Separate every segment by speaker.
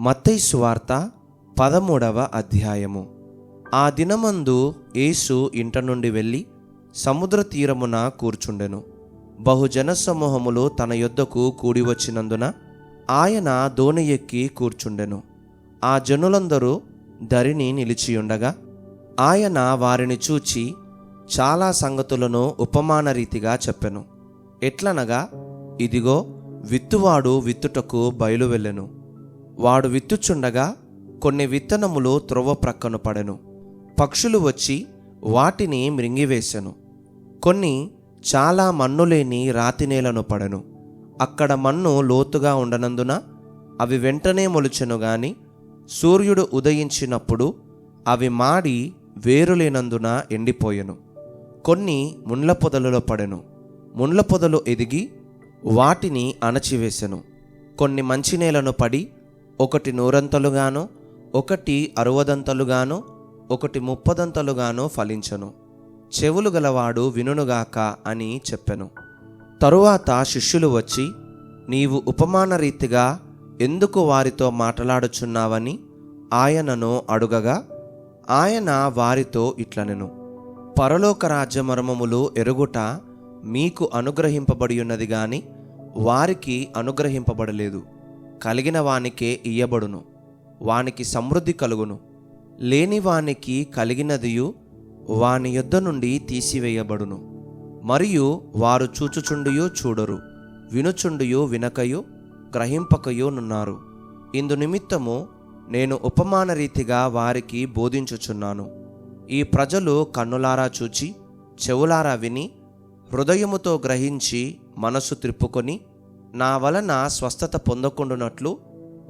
Speaker 1: మత్తై సువార్త పదమూడవ అధ్యాయము. ఆ దినమందు యేసు ఇంట నుండి వెళ్ళి సముద్ర తీరమున కూర్చుండెను. బహుజన సమూహములు తన యొద్దకు కూడి వచ్చినందున ఆయన దోణి ఎక్కి కూర్చుండెను. ఆ జనులందరూ ధరిని నిలిచియుండగా ఆయన వారిని చూచి చాలా సంగతులను ఉపమాన రీతిగా చెప్పెను. ఎట్లనగా ఇదిగో విత్తువాడు విత్తుటకు బయలువెళ్ళెను. వాడు విత్తుచుండగా కొన్ని విత్తనములు త్రొవ ప్రక్కన పడెను. పక్షులు వచ్చి వాటిని మృంగివేశను. కొన్ని చాలా మన్ను లేని రాతి నేలను పడెను. అక్కడ మన్ను లోతుగా ఉండనందున అవి వెంటనే మొలుచెను గాని సూర్యుడు ఉదయించినప్పుడు అవి మాడి వేరులేనందున ఎండిపోయెను. కొన్ని ముండ్ల పొదలలో పడెను. ముండ్ల పొదలు ఎదిగి వాటిని అణచివేశెను. కొన్ని మంచి నేలను పడి ఒకటి నూరంతలుగాను ఒకటి అరవదంతలుగాను ఒకటి ముప్పదంతలుగాను ఫలించను. చెవులు గలవాడు వినుగాక అని చెప్పెను. తరువాత శిష్యులు వచ్చి నీవు ఉపమాన రీతిగా ఎందుకు వారితో మాట్లాడుచున్నావని ఆయనను అడుగగా ఆయన వారితో ఇట్లనెను. పరలోక రాజ్య మర్మములు ఎరుగుట మీకు అనుగ్రహింపబడి ఉన్నది గాని వారికి అనుగ్రహింపబడలేదు. కలిగిన వానికే ఇయ్యబడును వానికి సమృద్ధి కలుగును. లేని వానికి కలిగినదియు వాని యొద్ద నుండి తీసివేయబడును. మరియు వారు చూచుచుండియు చూడరు వినుచుండుయో వినకయు గ్రహింపకయు నున్నారు. ఇందు నిమిత్తము నేను ఉపమాన రీతిగా వారికి బోధించుచున్నాను. ఈ ప్రజలు కన్నులారా చూచి చెవులారా విని హృదయముతో గ్రహించి మనసు త్రిప్పుకొని నా వలన స్వస్థత పొందకుండునట్లు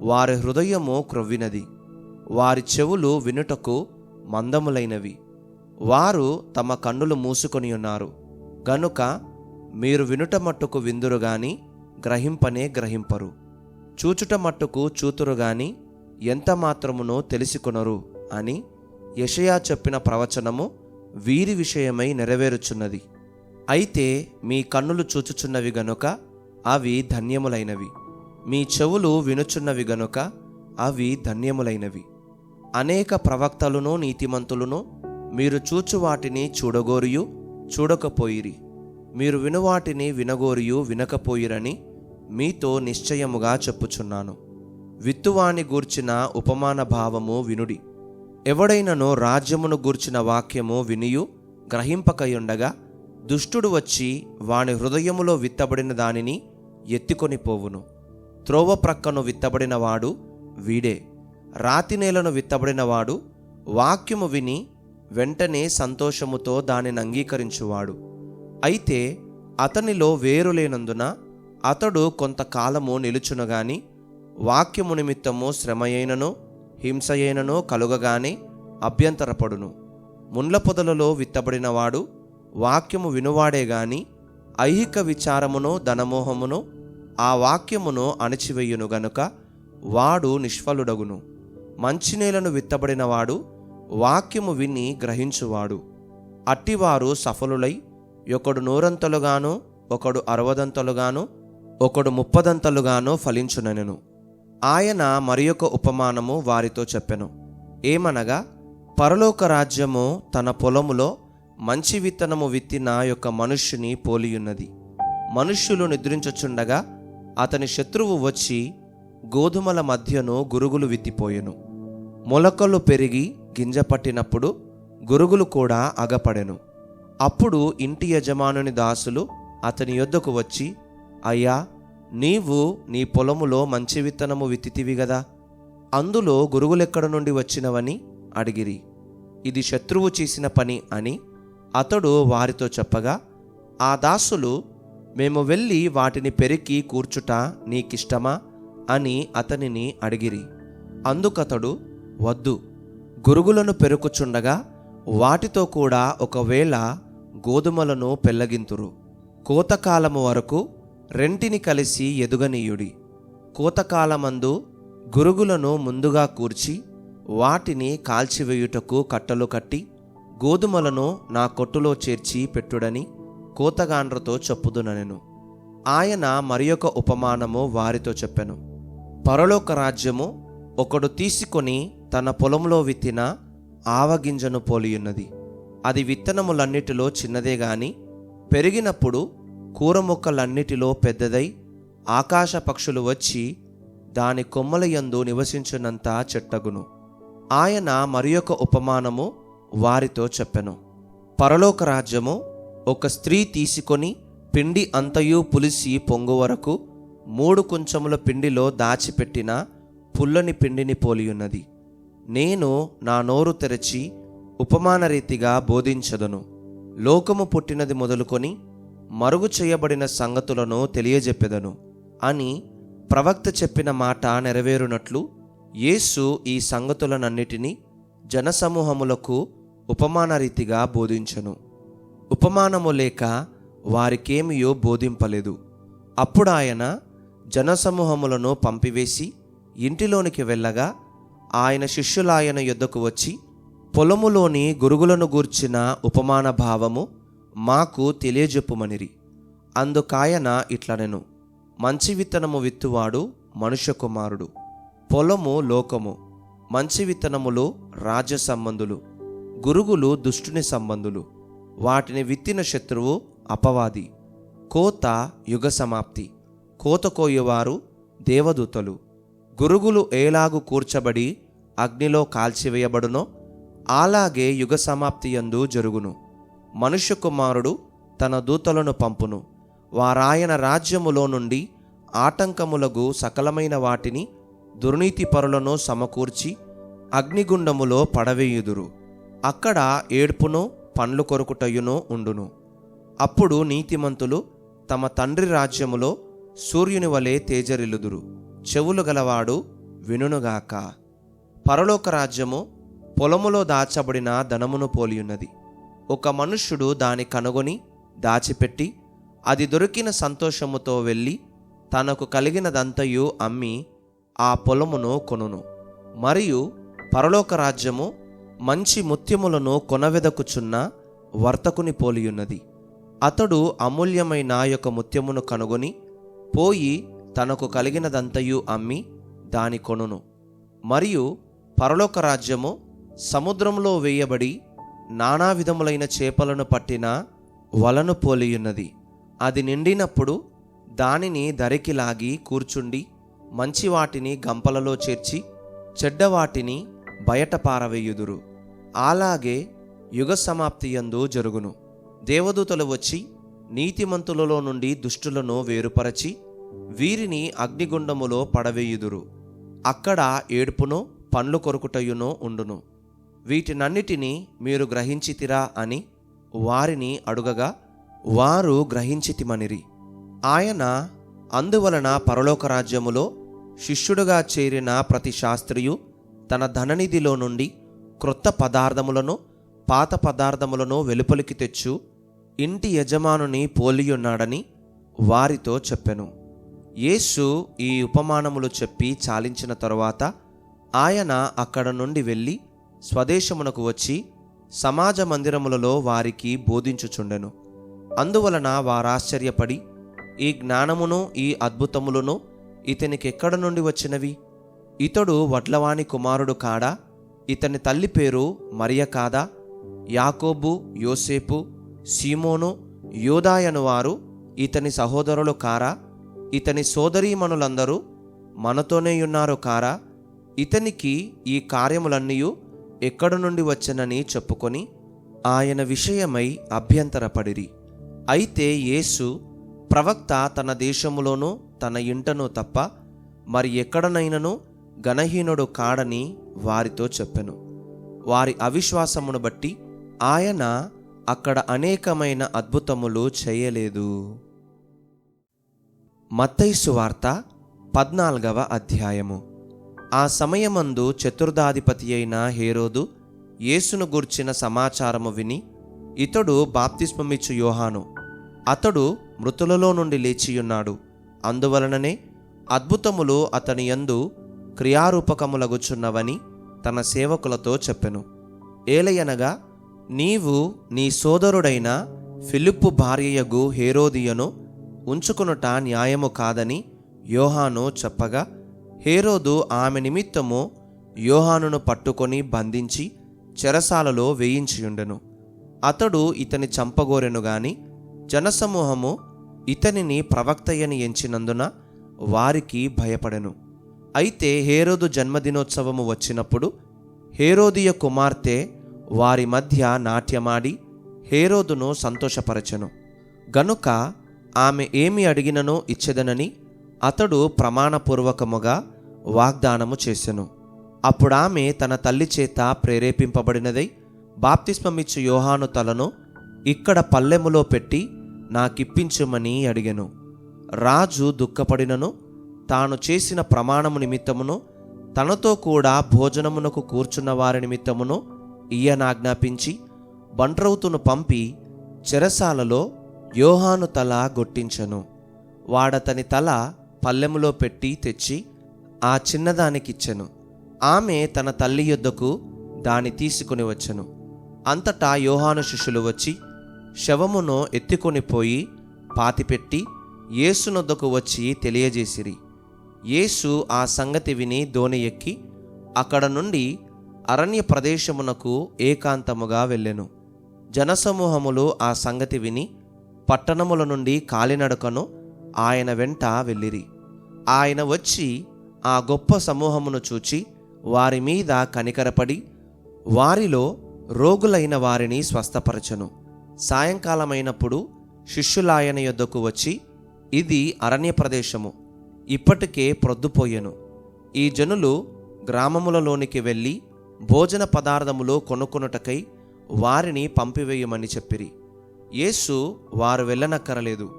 Speaker 1: వారి హృదయము క్రొవ్వినది. వారి చెవులు వినుటకు మందములైనవి. వారు తమ కన్నులు మూసుకొని ఉన్నారు. గనుక మీరు వినుట మట్టుకు విందురు గాని గ్రహింపనే గ్రహింపరు. చూచుట మట్టుకు చూతురు గాని ఎంత మాత్రమునో తెలుసుకొనరు అని యషయా చెప్పిన ప్రవచనము వీరి విషయమై నెరవేరుచున్నది. అయితే మీ కన్నులు చూచుచున్నవి గనుక అవి ధన్యములైనవి. మీ చెవులు వినుచున్నవి గనుక అవి ధన్యములైనవి. అనేక ప్రవక్తలను నీతిమంతులను మీరు చూచు వాటిని చూడగోరియు చూడకపోయిరి. మీరు వినువాటిని వినగోరియు వినకపోయిరని మీతో నిశ్చయముగా చెప్పుచున్నాను. విత్తువాని గూర్చిన ఉపమాన భావము వినుడి. ఎవడైనను రాజ్యమును గూర్చిన వాక్యము వినియు గ్రహింపకయుండగా దుష్టుడు వచ్చి వాని హృదయములో విత్తబడిన దానిని ఎత్తుకొని పోవును. త్రోవ ప్రక్కను విత్తబడినవాడు వీడే. రాతి నేలను విత్తబడినవాడు వాక్యము విని వెంటనే సంతోషముతో దానిని అంగీకరించువాడు. అయితే అతనిలో వేరు లేనందున అతడు కొంతకాలము నిలుచునుగాని వాక్యము నిమిత్తము శ్రమయైనను హింసయైనను కలుగగానే అభ్యంతరపడును. ముండ్ల పొదలలో విత్తబడినవాడు వాక్యము వినువాడే గాని ఐహిక విచారమును ధనమోహమును ఆ వాక్యమును అణచివేయును గనుక వాడు నిష్ఫలుడగును. మంచినేలను విత్తబడినవాడు వాక్యము విని గ్రహించువాడు. అట్టివారు సఫలులై ఒకడు నూరంతలుగాను ఒకడు అరవదంతలుగాను ఒకడు ముప్పదంతలుగాను ఫలించునెను ఆయన మరి ఒక ఉపమానము వారితో చెప్పెను. ఏమనగా పరలోక రాజ్యము తన పొలములో మంచి విత్తనము విత్తిన యొక్క మనుష్యుని పోలియున్నది. మనుష్యులు నిద్రించుచుండగా అతని శత్రువు వచ్చి గోధుమల మధ్యను గురుగులు విత్తిపోయెను. మొలకలు పెరిగి గింజ పట్టినప్పుడు గురుగులు కూడా అగపడెను. అప్పుడు ఇంటి యజమానుని దాసులు అతని యొద్దకు వచ్చి అయ్యా నీవు నీ పొలములో మంచి విత్తనము విత్తితివి గదా? అందులో గురుగులెక్కడ నుండి వచ్చినవని అడిగిరి. ఇది శత్రువు చేసిన పని అని అతడు వారితో చెప్పగా ఆ దాసులు మేము వెళ్ళి వాటిని పెరికి కూర్చుట నీకిష్టమా? అని అతనిని అడిగిరి. అందుకతడు వద్దు. గురుగులను పెరుకుచుండగా వాటితో కూడా ఒకవేళ గోధుమలను పెల్లగింతురు. కోతకాలము వరకు రెంటిని కలిసి ఎదుగనీయుడి. కోతకాలమందు గురుగులను ముందుగా కూర్చి వాటిని కాల్చివేయుటకు కట్టలు కట్టి గోధుమలను నా కొట్టులో చేర్చి పెట్టుడని కోతగాండ్రతో చెప్పుదుననెను ఆయన మరి ఉపమానము వారితో చెప్పెను. పరలోక రాజ్యము ఒకడు తీసుకొని తన పొలంలో విత్తిన ఆవగింజను పోలియున్నది. అది విత్తనములన్నిటిలో చిన్నదే గాని పెరిగినప్పుడు కూర మొక్కలన్నిటిలో పెద్దదై ఆకాశ పక్షులు వచ్చి దాని కొమ్మల యందు నివసించినంత చెట్టగును. ఆయన మరి ఒక ఉపమానము వారితో చెప్పెను. పరలోక రాజ్యము ఒక స్త్రీ తీసుకొని పిండి అంతయు పులిసి పొంగు వరకు మూడు కుంచముల పిండిలో దాచిపెట్టిన పుల్లని పిండిని పోలియున్నది. నేను నా నోరు తెరచి ఉపమాన రీతిగా బోధించదను. లోకము పుట్టినది మొదలుకొని మరుగు చేయబడిన సంగతులను తెలియజెప్పెదను అని ప్రవక్త చెప్పిన మాట నెరవేరునట్లు యేసు ఈ సంగతులనన్నిటినీ జనసమూహములకు ఉపమాన రీతిగా బోధించను. ఉపమానము లేక వారికేమియో బోధింపలేదు. అప్పుడు ఆయన జనసమూహములను పంపివేసి ఇంటిలోనికి వెళ్ళగా ఆయన శిష్యులాయన యొద్దకు వచ్చి పొలములోని గురుగులను గూర్చిన ఉపమాన భావము మాకు తెలియజెప్పుమనిరి. అందుకాయన ఇట్లనెను. మంచి విత్తనము విత్తువాడు మనుష్య కుమారుడు పొలము లోకము మంచి విత్తనములు రాజ్య సంబంధులు. గురుగులు దుష్టుని సంబంధులు. వాటిని విత్తిన శత్రువు అపవాది. కోత యుగ సమాప్తి. కోత కోయవారు దేవదూతలు. గురుగులు ఏలాగు కూర్చబడి అగ్నిలో కాల్చివేయబడునో అలాగే యుగ సమాప్తి యందు జరుగును. మనుష్య కుమారుడు తన దూతలను పంపును. వారాయన రాజ్యములో నుండి ఆటంకములకు సకలమైన వాటిని దుర్నీతి పరులను సమకూర్చి అగ్నిగుండములో పడవేయుదురు. అక్కడ ఏడ్పును పండ్లు కొరుకుటయును ఉండును. అప్పుడు నీతిమంతులు తమ తండ్రి రాజ్యములో సూర్యుని వలె తేజరిల్లుదురు. చెవులు గలవాడు వినుగాక పరలోక రాజ్యము పొలములో దాచబడిన ధనమును పోలియున్నది. ఒక మనుష్యుడు దాని కనుగొని దాచిపెట్టి అది దొరికిన సంతోషముతో వెళ్ళి తనకు కలిగినదంతయు అమ్మి ఆ పొలమును కొనును. మరియు పరలోక రాజ్యము మంచి ముత్యములను కొనవెదకుచున్న వర్తకుని పోలియున్నది. అతడు అమూల్యమైన యొక్క ముత్యమును కనుగొని పోయి తనకు కలిగినదంతయు అమ్మి దాని కొనును. మరియు పరలోక రాజ్యము సముద్రంలో వేయబడి నానా విధములైన చేపలను పట్టిన వలను పోలియున్నది. అది నిండినప్పుడు దానిని దరికి లాగి కూర్చుండి మంచి వాటిని గంపలలో చేర్చి చెడ్డవాటిని బయట పారవేయుదురు. అలాగే యుగ సమాప్తి యందు జరుగును. దేవదూతలు వచ్చి నీతిమంతులలో నుండి దుష్టులను వేరుపరచి వీరిని అగ్నిగుండములో పడవేయుదురు. అక్కడ ఏడుపునో పండ్లు కొరుకుటయునో ఉండును. వీటినన్నిటినీ మీరు గ్రహించితిరా అని వారిని అడుగగా వారు గ్రహించితిమనిరి. ఆయన అందువలన పరలోక రాజ్యములో శిష్యుడుగా చేరిన ప్రతి శాస్త్రియు తన ధననిధిలో నుండి క్రొత్త పదార్థములను పాత పదార్థములను వెలుపలికి తెచ్చు ఇంటి యజమానుని పోలియున్నాడని వారితో చెప్పెను. యేసు ఈ ఉపమానములు చెప్పి చాలించిన తరువాత ఆయన అక్కడ నుండి వెళ్ళి స్వదేశమునకు వచ్చి సమాజ మందిరములలో వారికి బోధించుచుండెను. అందువలన వారాశ్చర్యపడి ఈ జ్ఞానమును ఈ అద్భుతములను ఇతనికెక్కడ నుండి వచ్చినవి? ఇతడు వడ్లవాణి కుమారుడు కాడా? ఇతని తల్లి పేరు మరియ కాదా? యాకోబు యోసేపు సీమోను యోదాయను వారు ఇతని సహోదరులు కారా? ఇతని సోదరీమణులందరూ మనతోనే ఉన్నారు కారా? ఇతనికి ఈ కార్యములన్నీ ఎక్కడ నుండి వచ్చనని చెప్పుకొని ఆయన విషయమై అభ్యంతరపడిరి. అయితే యేసు ప్రవక్త తన దేశములోనూ తన ఇంటను తప్ప మరి ఎక్కడనైనను గణహీనుడు కాడని వారితో చెప్పెను. వారి అవిశ్వాసమును బట్టి ఆయన అక్కడ అనేకమైన అద్భుతములు చేయలేదు. మత్తైసు వార్త పద్నాలుగవ అధ్యాయము. ఆ సమయమందు చతుర్థాధిపతి అయిన హేరోదు యేసును గూర్చిన సమాచారము విని ఇతడు బాప్తిస్మమిచ్చు యోహాను. అతడు మృతులలో నుండి లేచియున్నాడు. అందువలననే అద్భుతములు అతని యందు క్రియారూపకములగుచున్నవని తన సేవకులతో చెప్పెను. ఏలయనగా నీవు నీ సోదరుడైన ఫిలిప్పు భార్యయగు హేరోదియను ఉంచుకునుట న్యాయము కాదని యోహాను చెప్పగా హేరోదు ఆమె నిమిత్తము యోహానును పట్టుకొని బంధించి చెరసాలలో వేయించియుండెను. అతడు ఇతని చంపగోరెను గాని జనసమూహము ఇతనిని ప్రవక్తయ్యని ఎంచినందున వారికి భయపడెను. అయితే హేరోదు జన్మదినోత్సవము వచ్చినప్పుడు హేరోదియ కుమార్తె వారి మధ్య నాట్యమాడి హేరోదును సంతోషపరచెను. గనుక ఆమె ఏమి అడిగిననో ఇచ్చెదనని అతడు ప్రమాణపూర్వకముగా వాగ్దానము చేసెను. అప్పుడామె తన తల్లి చేత ప్రేరేపింపబడినదై బాప్తిస్మమిచ్చు యోహాను తలను ఇక్కడ పల్లెములో పెట్టి నాకిప్పించుమని అడిగెను. రాజు దుఃఖపడినను తాను చేసిన ప్రమాణము నిమిత్తమును తనతో కూడా భోజనమునకు కూర్చున్న వారి నిమిత్తమును ఈయనాజ్ఞాపించి బంట్రౌతును పంపి చెరసాలలో యోహాను తల గొట్టించెను. వాడతని తల పల్లెములో పెట్టి తెచ్చి ఆ చిన్నదానికిచ్చెను. ఆమె తన తల్లి యొద్దకు దాని తీసుకుని వచ్చెను. అంతటా యోహాను శిష్యులు వచ్చి శవమును ఎత్తుకొని పోయి పాతిపెట్టి యేసునొద్దకు వచ్చి తెలియజేసిరి. యేసు ఆ సంగతి విని దోణి ఎక్కి అక్కడ నుండి అరణ్య ప్రదేశమునకు ఏకాంతముగా వెళ్ళెను. జనసమూహములు ఆ సంగతి విని పట్టణముల నుండి కాలినడకను ఆయన వెంట వెళ్ళిరి. ఆయన వచ్చి ఆ గొప్ప సమూహమును చూచి వారి మీద కనికరపడి వారిలో రోగులైన వారిని స్వస్థపరచను. సాయంకాలమైనప్పుడు శిష్యులాయన యొద్దకు వచ్చి ఇది అరణ్య ప్రదేశము. ఇప్పటికే ప్రొద్దుపోయెను. ఈ జనులు గ్రామములలోనికి వెళ్ళి భోజన పదార్థములు కొనుక్కొనుటకై వారిని పంపివేయమని చెప్పిరి. యేసు వారు వెళ్ళనక్కరలేదు.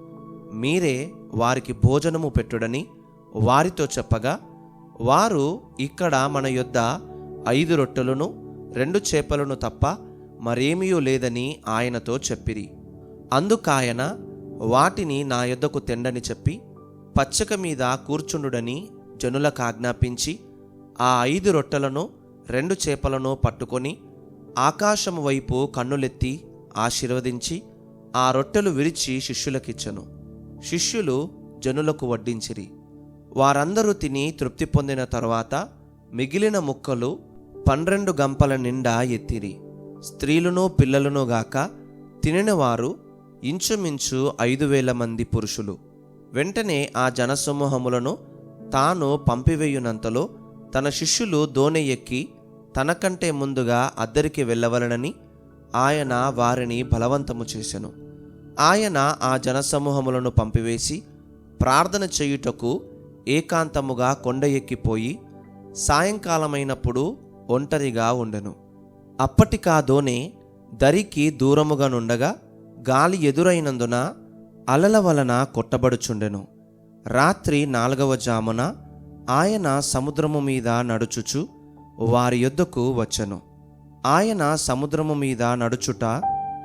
Speaker 1: మీరే వారికి భోజనము పెట్టుడని వారితో చెప్పగా వారు ఇక్కడ మన యొద్ద ఐదు రొట్టెలను రెండు చేపలను తప్ప మరేమీయూ లేదని ఆయనతో చెప్పిరి. అందుకాయన వాటిని నా యొద్దకు తెండని చెప్పి పచ్చక మీద కూర్చుండుడని జనులకు ఆజ్ఞాపించి ఆ ఐదు రొట్టెలను రెండు చేపలను పట్టుకొని ఆకాశము వైపు కన్నులెత్తి ఆశీర్వదించి ఆ రొట్టెలు విరిచి శిష్యులకిచ్చెను. శిష్యులు జనులకు వడ్డించిరి. వారందరూ తిని తృప్తి పొందిన తరువాత మిగిలిన ముక్కలు పన్నెండు గంపల నిండా ఎత్తిరి. స్త్రీలను పిల్లలను గాక తినినవారు ఇంచుమించు ఐదు వేల మంది పురుషులు. వెంటనే ఆ జనసమూహములను తాను పంపివేయునంతలో తన శిష్యులు దోణి ఎక్కి తనకంటే ముందుగా అద్దరికి వెళ్ళవలనని ఆయన వారిని బలవంతము చేసెను. ఆయన ఆ జనసమూహములను పంపివేసి ప్రార్థన చేయుటకు ఏకాంతముగా కొండ ఎక్కిపోయి సాయంకాలమైనప్పుడు ఒంటరిగా ఉండెను. అప్పటికా దోణి దరికి దూరముగా నుండగా గాలి ఎదురైనందున అలల వలన కొట్టబడుచుండెను. రాత్రి నాలుగవ జామున ఆయన సముద్రము మీద నడుచుచు వారి యొద్దకు వచ్చెను. ఆయన సముద్రము మీద నడుచుట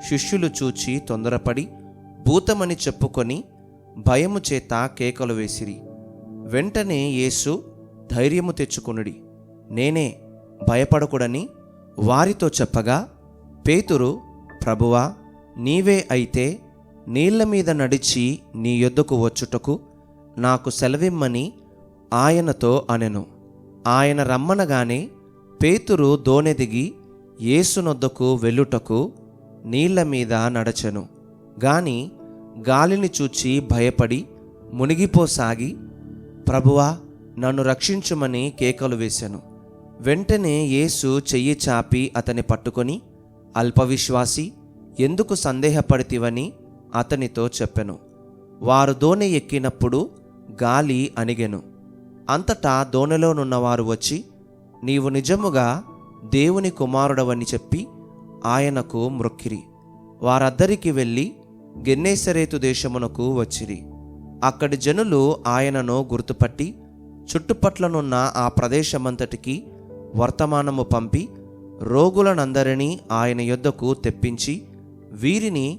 Speaker 1: శిష్యులు చూచి తొందరపడి భూతమని చెప్పుకొని భయము చేత కేకలు వేసిరి. వెంటనే యేసు ధైర్యము తెచ్చుకునుడి. నేనే భయపడకుడని వారితో చెప్పగా పేతురు ప్రభువా నీవే అయితే నీళ్ళ మీద నడిచి నీ యొద్దకు వచ్చుటకు నాకు సెలవిమ్మని ఆయనతో అనెను. ఆయన రమ్మనగానే పేతురు దోనెదిగి యేసునొద్దకు వెళ్ళుటకు నీళ్ళ మీద నడచెను. గాని గాలిని చూచి భయపడి మునిగిపోసాగి ప్రభువా నన్ను రక్షించుమని కేకలు వేశాను వెంటనే యేసు చెయ్యి చాపి అతని పట్టుకొని అల్పవిశ్వాసి ఎందుకు సందేహపడితివని అతనితో చెప్పెను. వారు దోణి ఎక్కినప్పుడు గాలి అణిగెను. అంతటా దోణిలోనున్నవారు వచ్చి నీవు నిజముగా దేవుని కుమారుడవని చెప్పి ఆయనకు మ్రొక్కిరి వారద్దరికి వెళ్ళి గెన్నేసరేతు దేశమునకు వచ్చిరి. అక్కడి జనులు ఆయనను గుర్తుపట్టి చుట్టుపట్లనున్న ఆ ప్రదేశమంతటికి వర్తమానము పంపి రోగులనందరినీ ఆయన యొద్దకు తెప్పించి వీరిని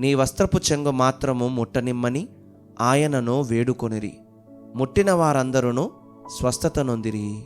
Speaker 1: నీ వస్త్రపు చెంగు మాత్రము ముట్టనిమ్మని ఆయనను వేడుకొనిరి. ముట్టిన వారందరూ స్వస్థత నొందిరి